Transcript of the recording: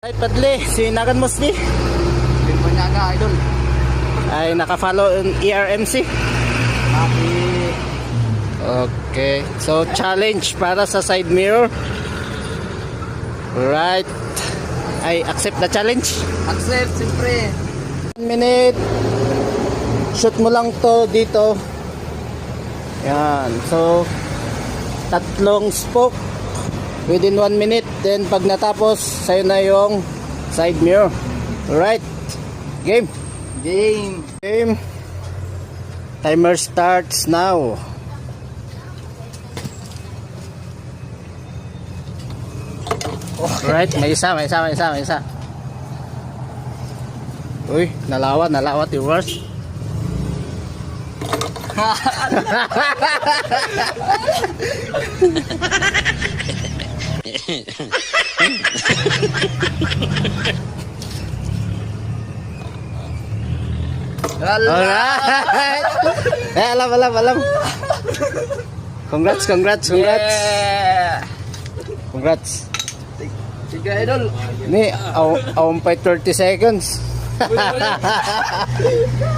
Ay, Padli, si Nagan Mosli Banyaga, idol. ay naka-follow E ERMC. Happy. Okay, so challenge para sa side mirror. Right. I accept the challenge. Accept, siyempre. One minute. Shoot mo lang to dito. Yan. So, tatlong spoke within one minute. Then, pag natapos, sa'yo na yung side mirror. Right. Game. Game. Game. Timer starts now. Right, may isa, may isa, may isa, may isa. Uy, nalawat, nalawat yung worst. Alright! eh, alam, alam, alam. Congrats, congrats, congrats. Yeah. Congrats. Sige, idol. Ni, aw, aw, 30 seconds.